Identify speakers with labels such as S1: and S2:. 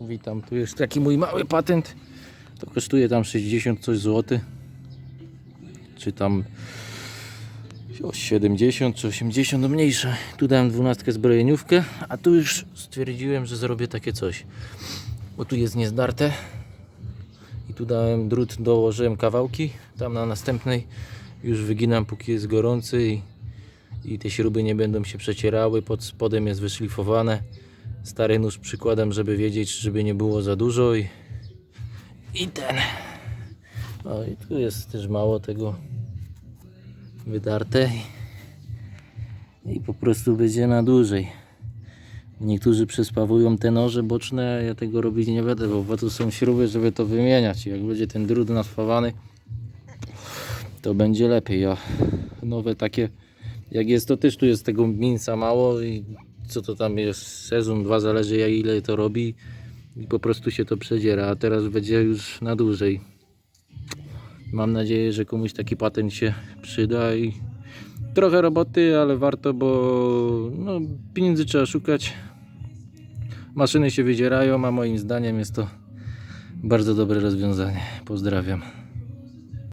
S1: Witam, tu jest taki mój mały patent. To kosztuje tam 60 coś złoty. Czy tam o 70 czy 80 no mniejsze. Tu dałem 12 zbrojeniówkę, a tu już stwierdziłem, że zrobię takie coś. Bo tu jest niezdarte. I tu dałem drut, dołożyłem kawałki. Tam na następnej już wyginam póki jest gorący i, i te śruby nie będą się przecierały. Pod spodem jest wyszlifowane. Stary nóż przykładem, żeby wiedzieć, żeby nie było za dużo i, i ten. No i tu jest też mało tego wydarte i, po prostu będzie na dłużej. Niektórzy przespawują te noże boczne, ja tego robić nie będę, bo, bo tu są śruby, żeby to wymieniać. Jak będzie ten drut naspawany, to będzie lepiej. A nowe takie, jak jest, to też tu jest tego minca mało i co to tam jest, sezon, dwa, zależy jak ile to robi i po prostu się to przedziera, a teraz będzie już na dłużej. Mam nadzieję, że komuś taki patent się przyda i trochę roboty, ale warto, bo no, pieniędzy trzeba szukać. Maszyny się wydzierają, a moim zdaniem jest to bardzo dobre rozwiązanie. Pozdrawiam.